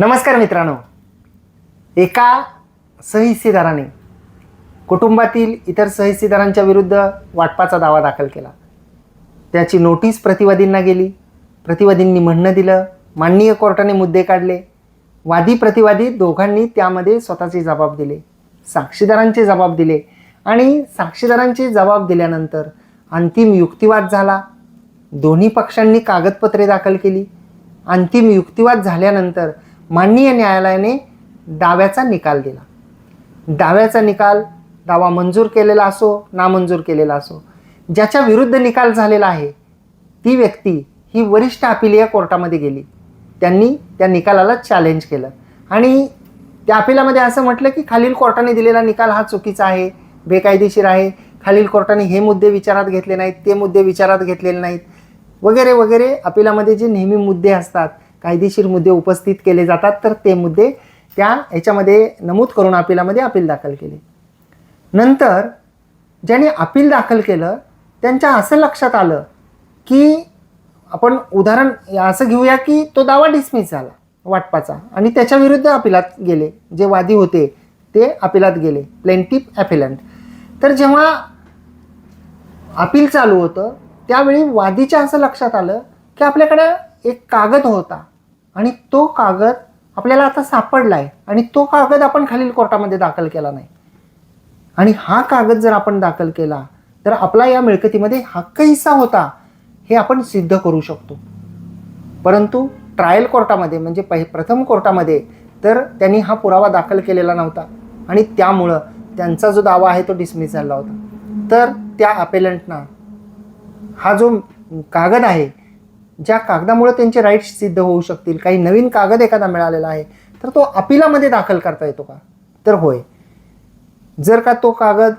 नमस्कार मित्रांनो. एका सहिस्सेदाराने कुटुंबातील इतर सहिस्सेदारांच्या विरुद्ध वाटपाचा दावा दाखल केला. त्याची नोटीस प्रतिवादींना गेली. प्रतिवादींनी म्हणणं दिलं माननीय कोर्टाने मुद्दे काढले. वादी प्रतिवादी दोघांनी त्यामध्ये स्वतःचे जबाब दिले साक्षीदारांचे जबाब दिले आणि साक्षीदारांचे जबाब दिल्यानंतर अंतिम युक्तिवाद झाला. दोन्ही पक्षांनी कागदपत्रे दाखल केली. अंतिम युक्तिवाद झाल्यानंतर माननीय न्यायालयाने दाव्याचा निकाल दिला. दाव्याचा निकाल दावा मंजूर केलेला असो नामंजूर केलेला असो ज्याच्या विरुद्ध निकाल झालेला आहे ती व्यक्ती ही वरिष्ठ अपिलीय कोर्टामध्ये गेली. त्यांनी त्या निकालाला चॅलेंज केलं. आणि त्या अपिलामध्ये असं म्हटलं की खालील कोर्टाने दिलेला निकाल हा चुकीचा आहे बेकायदेशीर आहे. खालील कोर्टाने हे मुद्दे विचारात घेतले नाहीत ते मुद्दे विचारात घेतलेले नाहीत. वगैरे वगैरे अपिलामध्ये जे नेहमी मुद्दे असतात कायदेशीर मुद्दे उपस्थित केले जातात तर ते मुद्दे त्या याच्यामध्ये नमूद करून अपिलामध्ये अपील दाखल केले. नंतर ज्यांनी अपील दाखल केलं त्यांच्या असं लक्षात आलं की आपण उदाहरण असं घेऊया की तो दावा डिसमिस झाला वाटपाचा. आणि त्याच्या विरुद्ध अपिलात गेले. जे वादी होते ते अपिलात गेले. प्लेंटिप ॲफिलंट तर जेव्हा अपील चालू होतं त्यावेळी वादीच्या असं लक्षात आलं की आपल्याकडं एक कागद होता. आणि तो कागद आपल्याला आता सापडला आहे आणि तो कागद आपण खालील कोर्टामध्ये दाखल केला नाही. आणि हा कागद जर आपण दाखल केला तर आपला या मिळकतीमध्ये हक्क हिस्सा होता हे आपण सिद्ध करू शकतो. परंतु ट्रायल कोर्टामध्ये म्हणजे पहि प्रथम कोर्टामध्ये तर त्यांनी हा पुरावा दाखल केलेला नव्हता. आणि त्यामुळं त्यांचा जो दावा आहे तो डिसमिस झाला होता. तर त्या अपेलंटना हा जो कागद आहे ज्या कागदामुळे त्यांचे राईट्स सिद्ध होऊ शकतील काही नवीन कागद एखादा मिळालेला आहे तर तो अपिलामध्ये दाखल करता येतो का? तर होय. जर का तो कागद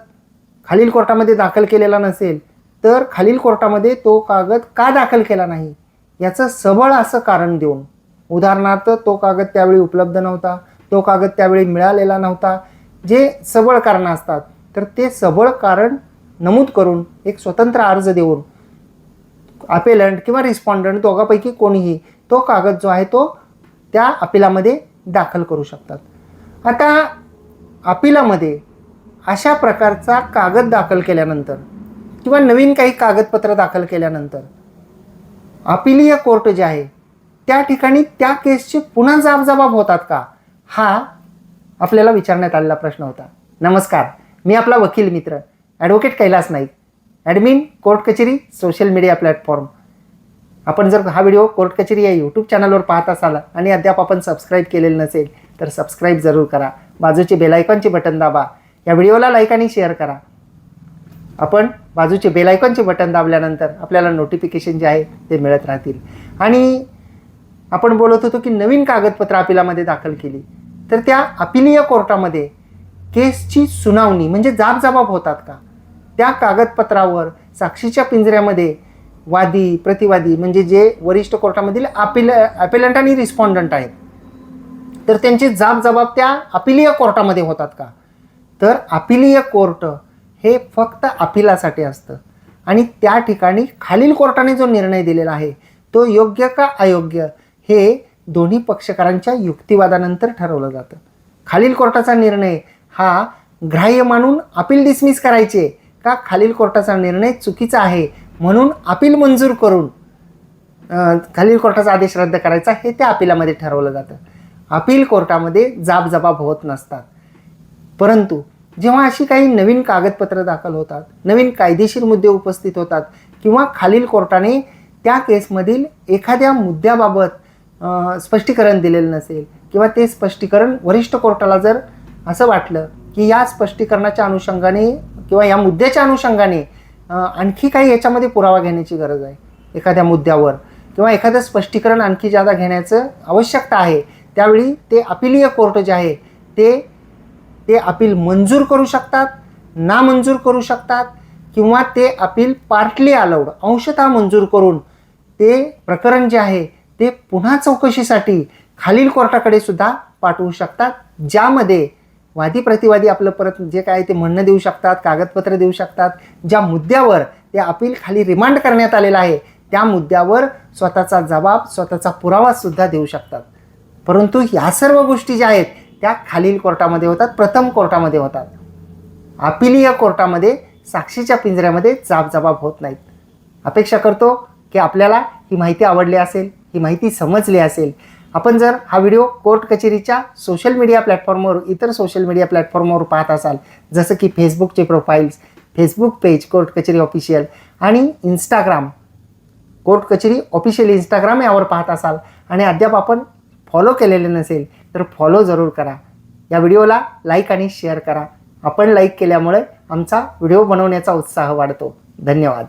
खालील कोर्टामध्ये दाखल केलेला नसेल तर खालील कोर्टामध्ये तो कागद का दाखल केला नाही? याचं सबळ असं कारण देऊन. उदाहरणार्थ तो कागद त्यावेळी उपलब्ध नव्हता तो कागद त्यावेळी मिळालेला नव्हता. जे सबळ कारणं असतात तर ते सबळ कारण नमूद करून एक स्वतंत्र अर्ज देऊन अपेलंट किंवा रिस्पॉन्डंट दोघापैकी कोणीही तो कागद जो आहे तो त्या अपिलामध्ये दाखल करू शकतात. आता अपिलामध्ये अशा प्रकारचा कागद दाखल केल्यानंतर किंवा नवीन काही कागदपत्र दाखल केल्यानंतर अपिलीय कोर्ट जे आहे त्या ठिकाणी त्या केसचे पुन्हा जाबजबाब होतात का? हा आपल्याला विचारण्यात आलेला प्रश्न होता. नमस्कार मी आपला वकील मित्र advocate Kailas Naik. Admin court Kacheri social media platform आपण जर हा व्हिडिओ कोर्ट कचेरी या यूट्यूब चॅनलवर पाहत असाल आणि अद्याप आपण सबस्क्राईब केलेलं नसेल तर सबस्क्राईब जरूर करा. बाजूचे बेलायकॉनचे बटन दाबा. या व्हिडिओला लाईक आणि शेअर करा. आपण बाजूचे बेलायकॉनचे बटन दाबल्यानंतर आपल्याला नोटिफिकेशन जे आहे ते मिळत राहतील. आणि आपण बोलत होतो की नवीन कागदपत्र अपिलामध्ये दाखल केली. तर त्या अपिलीय कोर्टामध्ये केसची सुनावणी म्हणजे जाबजबाब होतात का? त्या कागदपत्रावर साक्षीच्या पिंजऱ्यामध्ये वादी प्रतिवादी म्हणजे जे वरिष्ठ कोर्टामधील अपिल अपिलंट आणि रिस्पॉन्डंट आहेत तर त्यांचे जाबजबाब त्या अपिलीय कोर्टामध्ये होतात का? तर अपिलीय कोर्ट हे फक्त अपिलासाठी असतं. आणि त्या ठिकाणी खालील कोर्टाने जो निर्णय दिलेला आहे तो योग्य का अयोग्य हे दोन्ही पक्षकारांच्या युक्तिवादानंतर ठरवलं जातं. खालील कोर्टाचा निर्णय हा ग्राह्य मानून अपील डिसमिस करायचे का खालील कोर्टाचा निर्णय चुकीचा आहे म्हणून अपील मंजूर करून खालील कोर्टाचा आदेश रद्द करायचा हे त्या अपिलामध्ये ठरवलं जातं. अपील कोर्टामध्ये जाबजबाब होत नसतात. परंतु जेव्हा अशी काही नवीन कागदपत्रं दाखल होतात नवीन कायदेशीर मुद्दे उपस्थित होतात किंवा खालील कोर्टाने त्या केसमधील एखाद्या मुद्द्याबाबत स्पष्टीकरण दिलेलं नसेल किंवा ते स्पष्टीकरण वरिष्ठ कोर्टाला जर असं वाटलं की या स्पष्टीकरणाच्या अनुषंगाने किंवा या मुद्द्याच्या अनुषंगाने आणखी काही याच्यामध्ये पुरावा घेण्याची गरज आहे. एखाद्या मुद्द्यावर किंवा एखादं स्पष्टीकरण आणखी जादा घेण्याचं आवश्यकता आहे त्यावेळी ते अपिलीय कोर्ट जे आहे ते ते अपील मंजूर करू शकतात नामंजूर करू शकतात किंवा ते अपील पार्टली अलाउड अंशतः मंजूर करून ते प्रकरण जे आहे ते पुन्हा चौकशीसाठी खालील कोर्टाकडे सुद्धा पाठवू शकतात ज्यामध्ये वादी प्रतिवादी आपलं परत जे काय ते म्हणणं देऊ शकतात कागदपत्र देऊ शकतात. ज्या मुद्द्यावर ते अपील खाली रिमांड करण्यात आलेलं आहे त्या मुद्द्यावर स्वतःचा जबाब स्वतःचा पुरावासुद्धा देऊ शकतात. परंतु ह्या सर्व गोष्टी ज्या आहेत त्या खालील कोर्टामध्ये होतात प्रथम कोर्टामध्ये होतात. अपिलीय कोर्टामध्ये साक्षीच्या पिंजऱ्यामध्ये जाबजबाब होत नाहीत. अपेक्षा करतो की आपल्याला ही माहिती आवडली असेल ही माहिती समजली असेल आपण जर हा व्हिडिओ कोर्ट कचेरीच्या सोशल मीडिया प्लॅटफॉर्मवर इतर सोशल मीडिया प्लॅटफॉर्मवर पाहत असाल जसं की फेसबुकचे profiles Facebook page court Kacheri official आणि Instagram court Kacheri official Instagram यावर पाहत असाल आणि अद्याप आपण फॉलो केलेले नसेल तर फॉलो जरूर करा. या व्हिडिओला लाईक आणि शेअर करा. आपण लाईक केल्यामुळे आमचा व्हिडिओ बनवण्याचा उत्साह वाढतो. धन्यवाद.